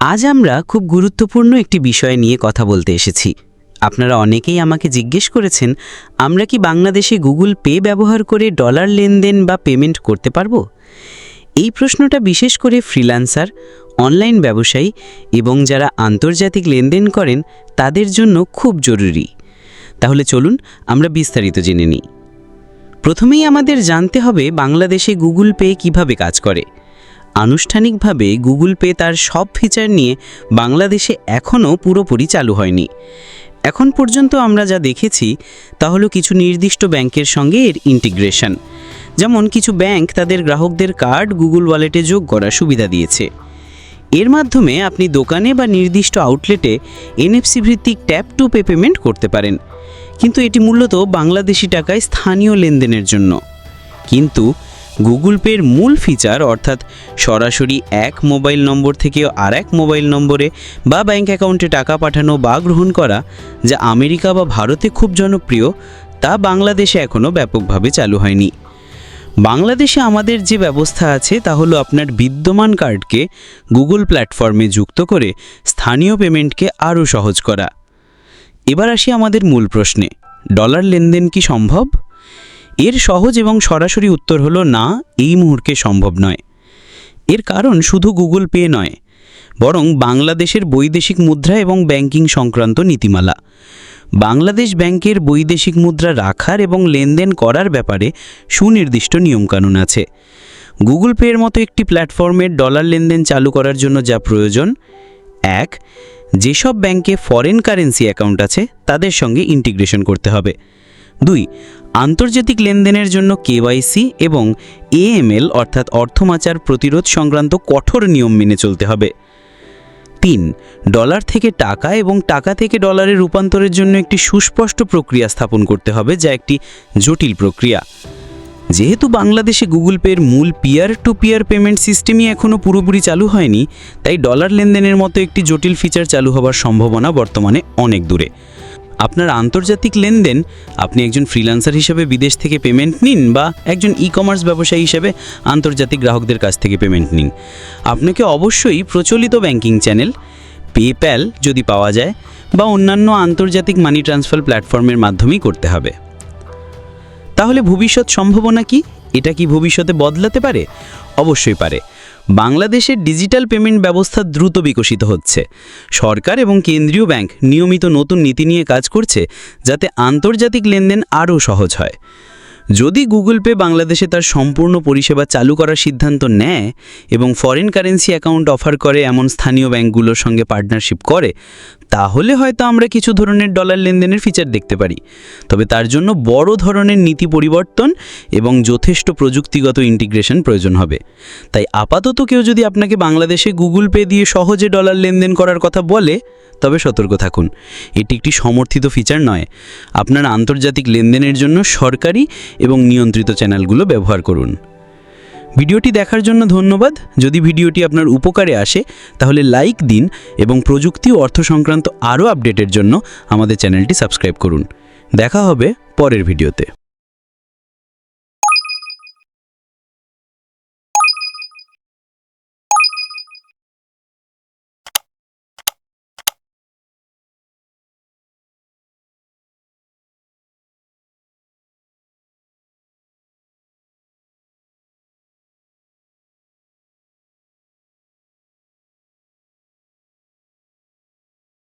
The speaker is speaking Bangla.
আজ আমরা খুব গুরুত্বপূর্ণ একটি বিষয় নিয়ে কথা বলতে এসেছি। আপনারা অনেকেই আমাকে জিজ্ঞেস করেছেন, আমরা কি বাংলাদেশে গুগল পে ব্যবহার করে ডলার লেনদেন বা পেমেন্ট করতে পারব? এই প্রশ্নটা বিশেষ করে ফ্রিল্যান্সার, অনলাইন ব্যবসায়ী এবং যারা আন্তর্জাতিক লেনদেন করেন, তাদের জন্য খুব জরুরি। তাহলে চলুন, আমরা বিস্তারিত জেনে নিই। প্রথমেই আমাদের জানতে হবে বাংলাদেশে গুগল পে কীভাবে কাজ করে। আনুষ্ঠানিকভাবে গুগল পে তার সব ফিচার নিয়ে বাংলাদেশে এখনও পুরোপুরি চালু হয়নি। এখন পর্যন্ত আমরা যা দেখেছি, তা হলো কিছু নির্দিষ্ট ব্যাংকের সঙ্গে এর ইন্টিগ্রেশন যেমন কিছু ব্যাংক তাদের গ্রাহকদের কার্ড গুগল ওয়ালেটে যোগ করার সুবিধা দিয়েছে। এর মাধ্যমে আপনি দোকানে বা নির্দিষ্ট আউটলেটে এনএফসি ভিত্তিক ট্যাপ টু পে পেমেন্ট করতে পারেন। কিন্তু এটি মূলত বাংলাদেশি টাকায় স্থানীয় লেনদেনের জন্য। কিন্তু গুগল পের মূল ফিচার, অর্থাৎ সরাসরি এক মোবাইল নম্বর থেকে আর এক মোবাইল নম্বরে বা ব্যাংক অ্যাকাউন্টে টাকা পাঠানো বা গ্রহণ করা, যা আমেরিকা বা ভারতে খুব জনপ্রিয়, তা বাংলাদেশে এখনও ব্যাপকভাবে চালু হয়নি। বাংলাদেশে আমাদের যে ব্যবস্থা আছে, তা হলো আপনার বিদ্যমান কার্ডকে গুগল প্ল্যাটফর্মে যুক্ত করে স্থানীয় পেমেন্টকে আরও সহজ করা। এবার আসি আমাদের মূল প্রশ্নে, ডলার লেনদেন কি সম্ভব? এর সহজ এবং সরাসরি উত্তর হলো না, এই মুহূর্তে সম্ভব নয়। এর কারণ শুধু গুগল পে নয়, বরং বাংলাদেশের বৈদেশিক মুদ্রা এবং ব্যাংকিং সংক্রান্ত নীতিমালা। বাংলাদেশ ব্যাংকের বৈদেশিক মুদ্রা রাখার এবং লেনদেন করার ব্যাপারে সুনির্দিষ্ট নিয়মকানুন আছে। গুগল পের মতো একটি প্ল্যাটফর্মের ডলার লেনদেন চালু করার জন্য যা প্রয়োজন, এক, যেসব ব্যাংকে ফরেন কারেন্সি অ্যাকাউন্ট আছে, তাদের সঙ্গে ইন্টিগ্রেশন করতে হবে। দুই আন্তর্জাতিক লেনদেনের জন্য কেওয়াইসি এবং এএমএল অর্থাৎ অর্থমাচার প্রতিরোধ সংক্রান্ত কঠোর নিয়ম মেনে চলতে হবে। তিন, ডলার থেকে টাকা এবং টাকা থেকে ডলারে রূপান্তরের জন্য একটি সুস্পষ্ট প্রক্রিয়া স্থাপন করতে হবে, যা একটি জটিল প্রক্রিয়া। যেহেতু বাংলাদেশে গুগল পের মূল পিয়ার টু পিয়ার পেমেন্ট সিস্টেমই এখনও পুরোপুরি চালু হয়নি, তাই ডলার লেনদেনের মতো একটি জটিল ফিচার চালু হবার সম্ভাবনা বর্তমানে অনেক দূরে। আপনার আন্তর্জাতিক লেনদেন, আপনি একজন ফ্রিল্যান্সার হিসেবে বিদেশ থেকে পেমেন্ট নিন বা একজন ই কমার্স ব্যবসায়ী হিসেবে আন্তর্জাতিক গ্রাহকদের কাছ থেকে পেমেন্ট নিন। আপনাকে অবশ্যই প্রচলিত ব্যাংকিং চ্যানেল পেপ্যাল যদি পাওয়া যায় বা অন্যান্য আন্তর্জাতিক মানি ট্রান্সফার প্ল্যাটফর্মের মাধ্যমেই করতে হবে। তাহলে ভবিষ্যৎ সম্ভাবনা কি? এটা কি ভবিষ্যতে বদলাতে পারে? অবশ্যই পারে। বাংলাদেশের ডিজিটাল পেমেন্ট ব্যবস্থা দ্রুত বিকশিত হচ্ছে। সরকার এবং কেন্দ্রীয় ব্যাংক নিয়মিত নতুন নীতি নিয়ে কাজ করছে যাতে আন্তর্জাতিক লেনদেন আরও সহজ হয়। যদি গুগল পে বাংলাদেশে তার সম্পূর্ণ পরিষেবা চালু করার সিদ্ধান্ত নেয় এবং ফরেন কারেন্সি অ্যাকাউন্ট অফার করে এমন স্থানীয় ব্যাংকগুলোর সঙ্গে পার্টনারশিপ করে তাহলে হয়তো আমরা কিছু ধরনের ডলার লেনদেনের ফিচার দেখতে পারি। তবে তার জন্য বড় ধরনের নীতি পরিবর্তন এবং যথেষ্ট প্রযুক্তিগত ইন্টিগ্রেশন প্রয়োজন হবে। তাই আপাতত কেউ যদি আপনাকে বাংলাদেশে গুগল পে দিয়ে সহজে ডলার লেনদেন করার কথা বলে, তবে সতর্ক থাকুন। এটি একটি সমর্থিত ফিচার নয়। আপনার আন্তর্জাতিক লেনদেনের জন্য সরকারি এবং নিয়ন্ত্রিত চ্যানেলগুলো ব্যবহার করুন। ভিডিওটি দেখার জন্য ধন্যবাদ। যদি ভিডিওটি আপনার উপকারে আসে, তাহলে লাইক দিন এবং প্রযুক্তি ও অর্থ সংক্রান্ত আরও আপডেটের জন্য আমাদের চ্যানেলটি সাবস্ক্রাইব করুন। দেখা হবে পরের ভিডিওতে।